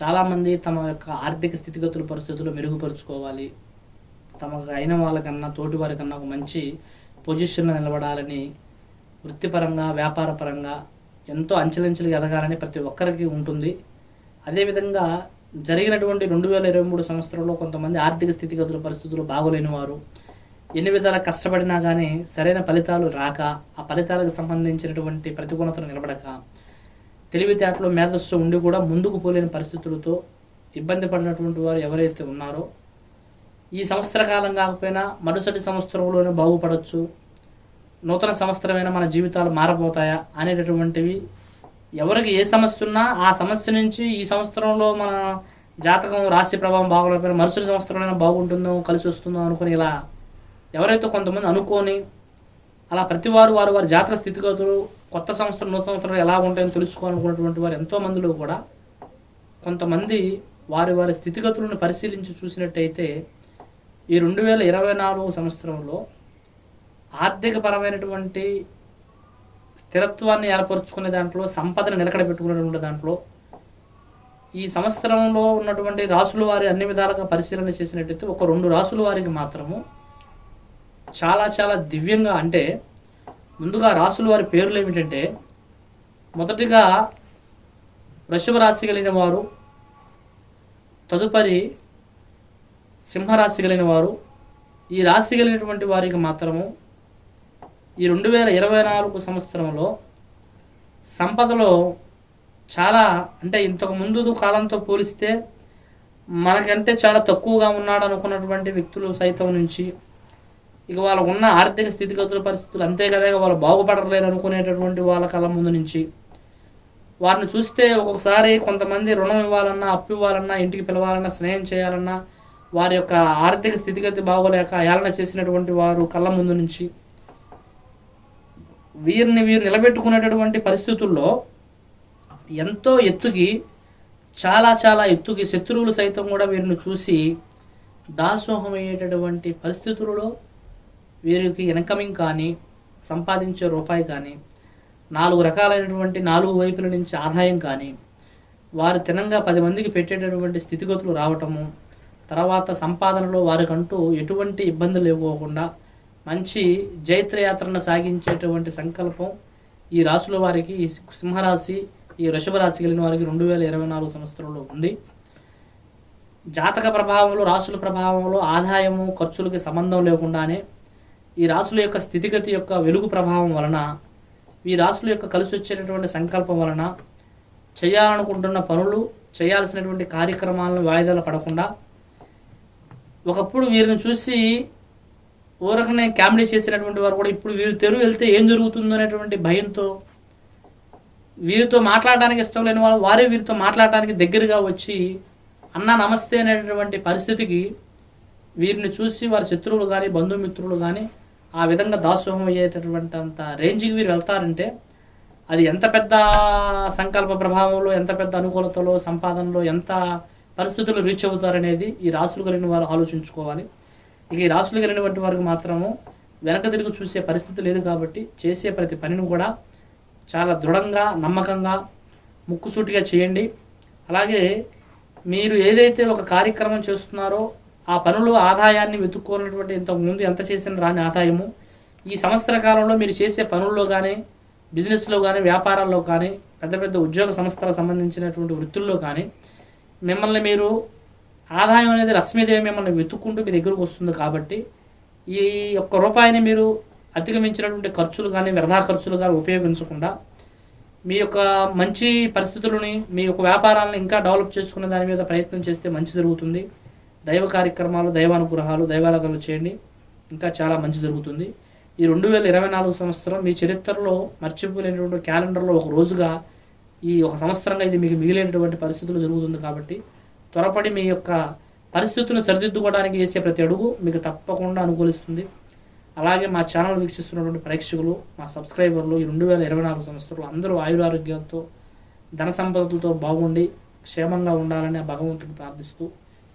చాలామంది తమ యొక్క ఆర్థిక స్థితిగతుల పరిస్థితులు మెరుగుపరుచుకోవాలి. తమకు అయిన వాళ్ళకన్నా తోటి వారికన్నా ఒక మంచి పొజిషన్లో నిలబడాలని వృత్తిపరంగా వ్యాపారపరంగా ఎంతో అంచెలంచెలుగా ఎదగాలని ప్రతి ఒక్కరికి ఉంటుంది. అదేవిధంగా జరిగినటువంటి రెండు వేల ఇరవై మూడు సంవత్సరంలో కొంతమంది ఆర్థిక స్థితిగతుల పరిస్థితులు బాగోలేని వారు ఎన్ని విధాల కష్టపడినా కానీ సరైన ఫలితాలు రాక ఆ ఫలితాలకు సంబంధించినటువంటి ప్రతికూలతలు నిలబడక తెలివితేటలు మేధస్సు ఉండి కూడా ముందుకు పోలేని పరిస్థితులతో ఇబ్బంది పడినటువంటి వారు ఎవరైతే ఉన్నారో ఈ సంవత్సర కాలం కాకపోయినా మరుసటి సంవత్సరంలోనే బాగుపడవచ్చు నూతన సంవత్సరమైన మన జీవితాలు మారబోతాయా అనేటటువంటివి ఎవరికి ఏ సమస్య ఉన్నా ఆ సమస్య నుంచి ఈ సంవత్సరంలో మన జాతకం రాశి ప్రభావం బాగోలేకపోయినా మరుసటి సంవత్సరంలో బాగుంటుందో కలిసి వస్తుందో అనుకుని ఇలా ఎవరైతే కొంతమంది అనుకోని అలా ప్రతి వారు వారు వారి జాతక స్థితిగతులు కొత్త సంవత్సరం నూతన సంవత్సరం ఎలా ఉంటాయని తెలుసుకోవాలనుకున్నటువంటి వారు ఎంతో మందిలో కూడా కొంతమంది వారి వారి స్థితిగతులను పరిశీలించి చూసినట్టయితే ఈ రెండు వేల ఇరవై నాలుగు సంవత్సరంలో ఆర్థికపరమైనటువంటి స్థిరత్వాన్ని ఏర్పరచుకునే దాంట్లో సంపదను నిలకడ పెట్టుకునేటువంటి దాంట్లో ఈ సంవత్సరంలో ఉన్నటువంటి రాసుల వారి అన్ని విధాలుగా పరిశీలన చేసినట్టయితే ఒక రెండు రాసుల వారికి మాత్రము చాలా చాలా దివ్యంగా అంటే ముందుగా రాసుల వారి పేర్లు ఏమిటంటే మొదటిగా వృషభ రాశి కలిగిన వారు తదుపరి సింహరాశి కలిగిన వారు ఈ రాశి కలిగినటువంటి వారికి మాత్రము ఈ రెండు వేల ఇరవై నాలుగు సంవత్సరంలో సంపదలో చాలా అంటే ఇంతకు ముందు కాలంతో పోలిస్తే మనకంటే చాలా తక్కువగా ఉన్నాడు అనుకున్నటువంటి వ్యక్తులు సైతం నుంచి ఇక వాళ్ళు ఉన్న ఆర్థిక స్థితిగతుల పరిస్థితులు అంతే కదా వాళ్ళు బాగుపడలేరు అనుకునేటటువంటి వాళ్ళ కళ్ళ ముందు నుంచి. వారిని చూస్తే ఒక్కొక్కసారి కొంతమంది రుణం ఇవ్వాలన్నా అప్పు ఇవ్వాలన్నా ఇంటికి పిలవాలన్నా స్నేహం చేయాలన్నా వారి యొక్క ఆర్థిక స్థితిగతి బాగోలేక ఏలన చేసినటువంటి వారు కళ్ళ ముందు నుంచి. వీరిని వీరు నిలబెట్టుకునేటటువంటి పరిస్థితుల్లో ఎంతో ఎత్తుకి చాలా చాలా ఎత్తుకి శత్రువులు సైతం కూడా వీరిని చూసి దాసోహం అయ్యేటటువంటి పరిస్థితులలో వీరికి ఇన్కమింగ్ కానీ సంపాదించే రూపాయి కానీ నాలుగు రకాలైనటువంటి నాలుగు వైపుల నుంచి ఆదాయం కానీ వారు తినంగా పది మందికి పెట్టేటటువంటి స్థితిగతులు రావటము తర్వాత సంపాదనలో వారికంటూ ఎటువంటి ఇబ్బందులు ఇవ్వకుండా మంచి జైత్రయాత్రను సాగించేటువంటి సంకల్పం ఈ రాశుల వారికి ఈ సింహరాశి ఈ వృషభ రాశి కలిగిన వారికి రెండు వేల ఇరవై నాలుగు సంవత్సరంలో ఉంది. జాతక ప్రభావంలో రాసుల ప్రభావంలో ఆదాయము ఖర్చులకి సంబంధం లేకుండానే ఈ రాసుల యొక్క స్థితిగతి యొక్క వెలుగు ప్రభావం వలన ఈ రాసుల యొక్క కలిసి వచ్చేటటువంటి సంకల్పం వలన చేయాలనుకుంటున్న పనులు చేయాల్సినటువంటి కార్యక్రమాలను వాయిదాలు పడకుండా ఒకప్పుడు వీరిని చూసి ఊరకనే కామెడీ చేసినటువంటి వారు కూడా ఇప్పుడు వీరు తెరు వెళ్తే ఏం జరుగుతుందో అనేటువంటి భయంతో వీరితో మాట్లాడడానికి ఇష్టం లేని వాళ్ళు వారే వీరితో మాట్లాడడానికి దగ్గరగా వచ్చి అన్న నమస్తే అనేటటువంటి పరిస్థితికి వీరిని చూసి వారి శత్రువులు కానీ బంధుమిత్రులు కానీ ఆ విధంగా దాసోహం అయ్యేటటువంటి అంత రేంజ్కి వీరు వెళ్తారంటే అది ఎంత పెద్ద సంకల్ప ప్రభావంలో ఎంత పెద్ద అనుకూలతలో సంపాదనలో ఎంత పరిస్థితులు రీచ్ అవుతారనేది ఈ రాసులు కలిగిన వారు ఆలోచించుకోవాలి. ఇక ఈ రాసులు కలిగినటువంటి వారికి మాత్రము వెనక తిరిగి చూసే పరిస్థితి లేదు కాబట్టి చేసే ప్రతి పనిని కూడా చాలా దృఢంగా నమ్మకంగా ముక్కుసూటిగా చేయండి. అలాగే మీరు ఏదైతే ఒక కార్యక్రమం చేస్తున్నారో ఆ పనులు ఆదాయాన్ని వెతుక్కోనటువంటి ఇంతకుముందు ఎంత చేసిన రాని ఆదాయము. ఈ సంవత్సర కాలంలో మీరు చేసే పనుల్లో కానీ బిజినెస్లో కానీ వ్యాపారాల్లో కానీ పెద్ద పెద్ద ఉద్యోగ సంస్థలకు సంబంధించినటువంటి వృత్తుల్లో కానీ మిమ్మల్ని మీరు ఆదాయం అనేది రశ్మిదేవి మిమ్మల్ని వెతుక్కుంటూ మీ దగ్గరకు వస్తుంది కాబట్టి ఈ ఒక్క రూపాయిని మీరు అధిగమించినటువంటి ఖర్చులు కానీ వ్యర్థా ఖర్చులు కానీ ఉపయోగించకుండా మీ యొక్క మంచి పరిస్థితులని మీ యొక్క వ్యాపారాలను ఇంకా డెవలప్ చేసుకునే దాని మీద ప్రయత్నం చేస్తే మంచి జరుగుతుంది. దైవ కార్యక్రమాలు దైవానుగ్రహాలు దైవారాధనలు చేయండి. ఇంకా చాలా మంచి జరుగుతుంది. ఈ రెండు వేల ఇరవై నాలుగు సంవత్సరం మీ చరిత్రలో మర్చిపోలేనటువంటి క్యాలెండర్లో ఒక రోజుగా ఈ ఒక సంవత్సరంగా ఇది మీకు మిగిలినటువంటి పరిస్థితులు జరుగుతుంది కాబట్టి త్వరపడి మీ యొక్క పరిస్థితులను సరిదిద్దుకోవడానికి చేసే ప్రతి అడుగు మీకు తప్పకుండా అనుకూలిస్తుంది. అలాగే మా ఛానల్ వీక్షిస్తున్నటువంటి ప్రేక్షకులు మా సబ్స్క్రైబర్లు ఈ రెండు వేల ఇరవై నాలుగు సంవత్సరంలో అందరూ ఆయురారోగ్యాలతో ధన సంపదలతో బాగుండి క్షేమంగా ఉండాలని భగవంతుడు భగవంతుని ప్రార్థిస్తూ